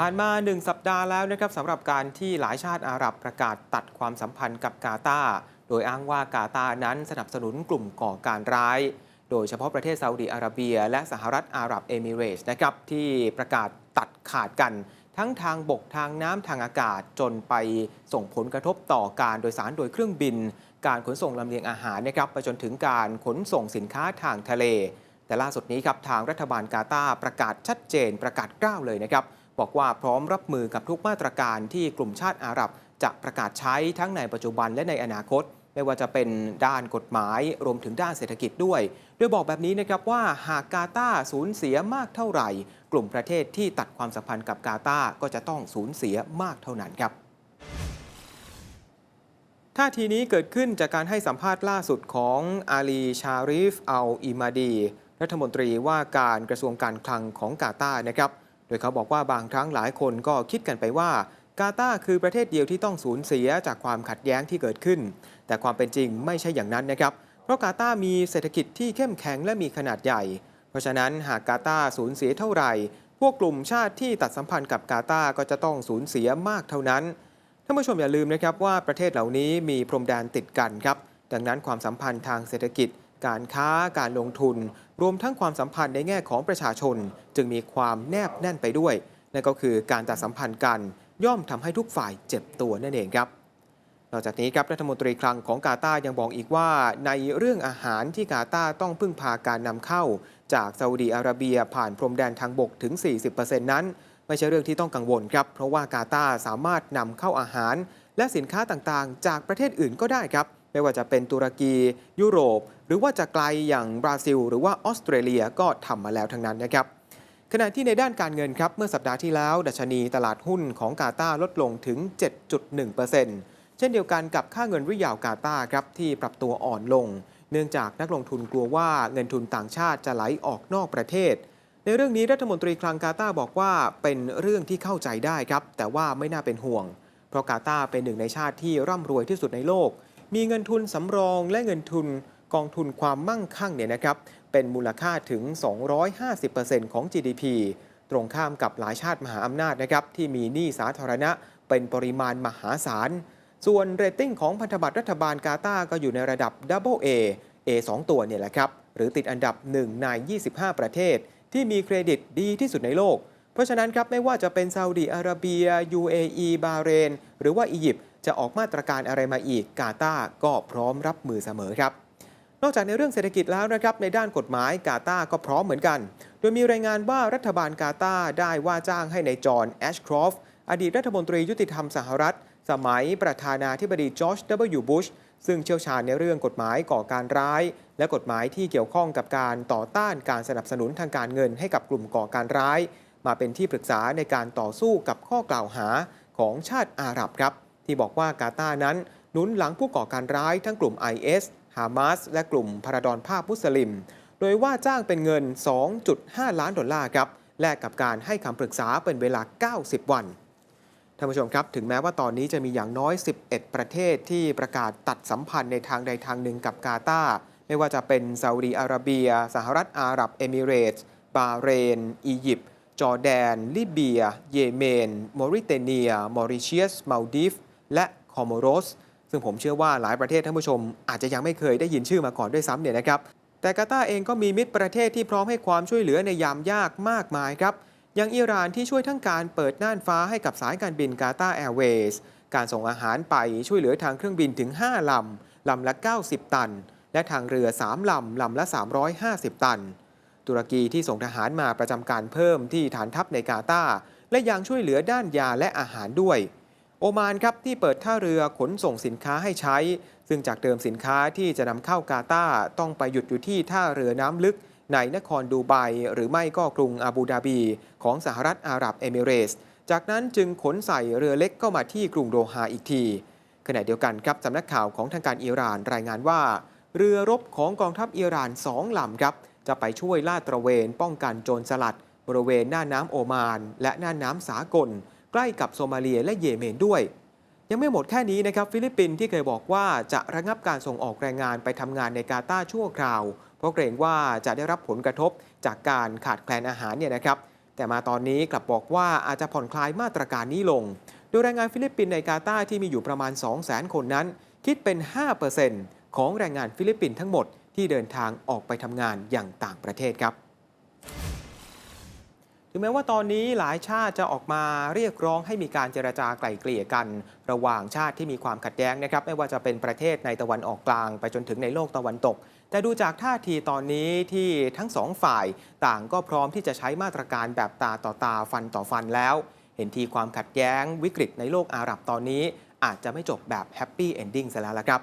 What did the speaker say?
ผ่านมา 1 สัปดาห์แล้วนะครับสำหรับการที่หลายชาติอาหรับประกาศตัดความสัมพันธ์กับกาตาร์โดยอ้างว่ากาตาร์นั้นสนับสนุนกลุ่มก่อการร้าย โดยเฉพาะประเทศซาอุดิอาระเบีย และสหรัฐอาหรับเอมิเรตส์นะครับที่ประกาศตัดขาดกัน ทั้งทางบกทางน้ำทางอากาศจนไปส่งผลกระทบต่อการโดยสารโดยเครื่องบิน การขนส่งลำเลียงอาหารนะครับไปจนถึงการขนส่งสินค้าทางทะเล แต่ล่าสุดนี้ครับทางรัฐบาลกาตาร์ประกาศชัดเจนประกาศกล้าวเลยนะครับ บอกว่าพร้อมรับมือกับทุกมาตรการที่กลุ่มชาติอาหรับ จะประกาศใช้ทั้งในปัจจุบันและในอนาคต ไม่ว่าจะเป็นด้านกฎหมายรวมถึงด้านเศรษฐกิจด้วย โดยบอกแบบนี้นะครับว่าหากกาตาร์สูญเสียมากเท่าไหร่ กลุ่มประเทศที่ตัดความสัมพันธ์กับกาตาร์ก็จะต้องสูญเสียมากเท่านั้นครับท่าทีนี้เกิดขึ้นจากการให้สัมภาษณ์ล่าสุดของอาลีชาริฟ อัลอิมาดี รัฐมนตรีว่าการกระทรวงการคลังของกาตาร์นะครับ โดยเขาบอกว่าบางครั้งหลายคนก็คิดกันไปว่า กาตาร์คือประเทศเดียวที่ต้องสูญเสียจากความขัดแย้งที่เกิดขึ้น แต่ความเป็นจริงไม่ใช่อย่างนั้นนะครับ เพราะกาตาร์มีเศรษฐกิจที่เข้มแข็งและมีขนาดใหญ่ เพราะฉะนั้นหากกาตาร์สูญเสียเท่าไหร่ พวกกลุ่มชาติที่ตัดสัมพันธ์กับกาตาร์ก็จะต้องสูญเสียมากเท่านั้นท่านผู้ชมอย่าลืมนะครับว่าประเทศเหล่านี้มีพรมแดนติดกันครับ ดังนั้นความสัมพันธ์ทางเศรษฐกิจ การค้า การลงทุน รวมทั้งความสัมพันธ์ในแง่ของประชาชน จึงมีความแนบแน่นไปด้วย นั่นก็คือการตัดสัมพันธ์กันย่อมทำให้ทุกฝ่ายเจ็บตัวนั่นเองครับ นอกจากนี้ครับรัฐมนตรีคลังของกาตายังบอกอีกว่า ในเรื่องอาหารที่กาตาต้องพึ่งพาการนำเข้า จากซาอุดีอาระเบียผ่านพรมแดนทางบกถึง 40%นั้น ไม่ใช่เรื่องที่ต้องกังวลครับ เพราะว่ากาตาสามารถนำเข้าอาหาร และสินค้าต่างๆ จากประเทศอื่นก็ได้ครับ ไม่ว่าจะเป็นตุรกี ยุโรป หรือว่าจะไกลอย่างบราซิล หรือว่าออสเตรเลียก็ทำมาแล้วทั้งนั้นนะครับขณะที่ในด้านการเงินครับ เมื่อสัปดาห์ที่แล้ว ดัชนีตลาดหุ้นของกาตาร์ลดลงถึง 7.1%เช่นเดียวกันกับค่าเงินริยาวกาตาร์ครับที่ปรับตัวอ่อนลง เนื่องจากนักลงทุนกลัวว่าเงินทุนต่างชาติจะไหลออกนอกประเทศ ในเรื่องนี้รัฐมนตรีคลังกาตาร์บอกว่าเป็นเรื่องที่เข้าใจได้ครับ แต่ว่าไม่น่าเป็นห่วง เพราะกาตาร์เป็นหนึ่งในชาติที่ร่ำรวยที่สุดในโลก มีเงินทุนสำรองและเงินทุนกองทุนความมั่งคั่งเนี่ยนะครับเป็นมูลค่าถึง 250%ของ GDP ตรงข้ามกับหลายชาติมหาอำนาจนะครับที่มีหนี้สาธารณะเป็นปริมาณมหาศาล ส่วนเรตติ้งของพันธบัตรรัฐบาลกาตาก็อยู่ในระดับ Double A A 2 ตัวเนี่ยแหละครับ หรือติดอันดับ 1 ใน 25 ประเทศ ที่มีเครดิตดีที่สุดในโลก เพราะฉะนั้นครับไม่ว่าจะเป็นซาอุดีอาระเบีย UAE บาเรน หรือว่าอียิปต์ จะออกมาตรการอะไรมาอีกกาตาร์ก็พร้อมรับมือเสมอครับ นอกจากในเรื่องเศรษฐกิจแล้วนะครับในด้านกฎหมายกาตาร์ก็พร้อมเหมือนกัน โดยมีรายงานว่ารัฐบาลกาตาร์ได้ว่าจ้างให้ในจอห์นแอชครอฟต์อดีตรัฐมนตรียุติธรรมสหรัฐ สมัยประธานาธิบดีจอร์จ W. บุชซึ่งเชี่ยวชาญในเรื่องกฎหมายก่อการร้าย และกฎหมายที่เกี่ยวข้องกับการต่อต้านการสนับสนุนทางการเงินให้กับกลุ่มก่อการร้าย มาเป็นที่ปรึกษาในการต่อสู้กับข้อกล่าวหาของชาติอาหรับครับ ที่บอกว่ากาตาร์นั้นหนุนหลังผู้ก่อการร้ายทั้งกลุ่ม IS ฮามาสและกลุ่มพาราดอนภาพมุสลิม โดยว่าจ้างเป็นเงิน 2.5 ล้านดอลลาร์ครับแลกกับการให้คำปรึกษาเป็นเวลา 90 วันท่านผู้ชมครับ ถึงแม้ว่าตอนนี้จะมีอย่างน้อย 11 ประเทศที่ประกาศตัดสัมพันธ์ในทางใดทางหนึ่งกับกาตาร์ไม่ว่าจะเป็นซาอุดีอาระเบีย สหรัฐอาหรับเอมิเรตส์ บาเรน อียิปต์ จอร์แดน ลิเบีย เยเมน มอริเตเนีย มอริเชียส มาลดีฟ และคอมโมโรส ซึ่งผมเชื่อว่าหลายประเทศท่านผู้ชม อาจจะยังไม่เคยได้ยินชื่อมาก่อนด้วยซ้ำเนี่ยนะครับ แต่กาตาร์เองก็มีมิตรประเทศที่พร้อมให้ความช่วยเหลือในยามยากมากมายครับ อย่างอิหร่านที่ช่วยทั้งการเปิดน่านฟ้าให้กับสายการบินกาตาร์แอร์เวย์ส การส่งอาหารไปช่วยเหลือทางเครื่องบินถึง 5 ลำ ลำละ 90 ตัน และทางเรือ 3 ลำ ลำละ 350 ตัน ตุรกีที่ส่งทหารมาประจำการเพิ่มที่ฐานทัพในกาตาร์และยังช่วยเหลือด้านยาและอาหารด้วย โอมานครับที่เปิดท่าเรือขนส่งสินค้าให้ใช้ ซึ่งจากเดิมสินค้าที่จะนำเข้ากาตาร์ต้องไปหยุดอยู่ที่ท่าเรือน้ำลึก ในนครดูไบหรือไม่ก็กรุงอาบูดาบี ของสหรัฐอาหรับเอมิเรส จากนั้นจึงขนใส่เรือเล็กเข้ามาที่กรุงโดฮาอีกทีขณะเดียวกันครับสำนักข่าวของทางการอิหร่านรายงานว่า เรือรบของกองทัพอิหร่านสองลำครับ จะไปช่วยลาดตระเวนป้องกันโจรสลัด บริเวณหน้าน้ำโอมาน และหน้าน้ำสากล ใกล้กับโซมาเลียและเยเมนด้วย ยังไม่หมดแค่นี้นะครับฟิลิปปินส์ที่เคยบอกว่าจะระงับการส่งออกแรงงานไปทำงานในกาตาร์ชั่วคราว เพราะเกรงว่าจะได้รับผลกระทบจากการขาดแคลนอาหารเนี่ยนะครับแต่มาตอนนี้กลับบอกว่าอาจจะผ่อนคลายมาตรการนี้ลง โดยแรงงานฟิลิปปินส์ในกาตาร์ที่มีอยู่ประมาณ 200,000 คนนั้น คิดเป็น 5%ของแรงงานฟิลิปปินส์ทั้งหมดที่เดินทางออกไปทำงานอย่างต่างประเทศครับ ถึงแม้ว่าตอนนี้หลายชาติจะออกมาเรียกร้องให้มีการเจรจาไกล่เกลี่ยกัน ระหว่างชาติที่มีความขัดแย้งนะครับ ไม่ว่าจะเป็นประเทศในตะวันออกกลาง ไปจนถึงในโลกตะวันตก แต่ดูจากท่าทีตอนนี้ที่ทั้งสองฝ่าย ต่างก็พร้อมที่จะใช้มาตรการแบบตาต่อตาฟันต่อฟันแล้ว เห็นทีความขัดแย้งวิกฤตในโลกอาหรับตอนนี้ อาจจะไม่จบแบบแฮปปี้เอนดิ้งซะแล้วละครับ